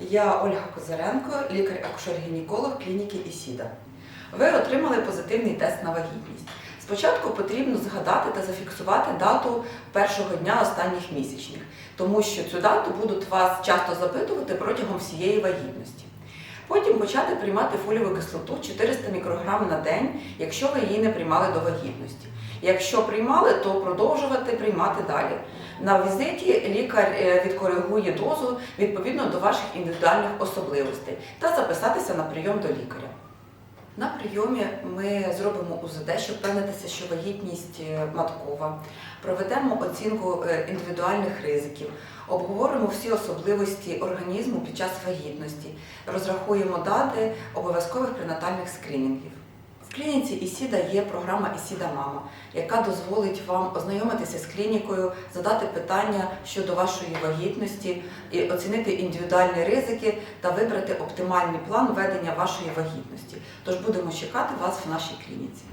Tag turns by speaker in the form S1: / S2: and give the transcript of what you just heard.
S1: Я Ольга Козаренко, лікар-акушер-гінеколог клініки Ісіда. Ви отримали позитивний тест на вагітність. Спочатку потрібно згадати та зафіксувати дату першого дня останніх місячних, тому що цю дату будуть вас часто запитувати протягом всієї вагітності. Потім почати приймати фолієву кислоту 400 мікрограм на день, якщо ви її не приймали до вагітності. Якщо приймали, то продовжувати приймати далі. На візиті лікар е, відкоригує дозу відповідно до ваших індивідуальних особливостей та записатися на прийом до лікаря. На прийомі ми зробимо УЗД, щоб впевнитися, що вагітність е, маткова. Проведемо оцінку е, індивідуальних ризиків, обговоримо всі особливості організму під час вагітності, розрахуємо дати обов'язкових пренатальних скринінгів клініці ІСІДА є програма ІСІДА Мама, яка дозволить вам ознайомитися з клінікою, задати питання щодо вашої вагітності, і оцінити індивідуальні ризики та вибрати оптимальний план ведення вашої вагітності. Тож будемо чекати вас в нашій клініці.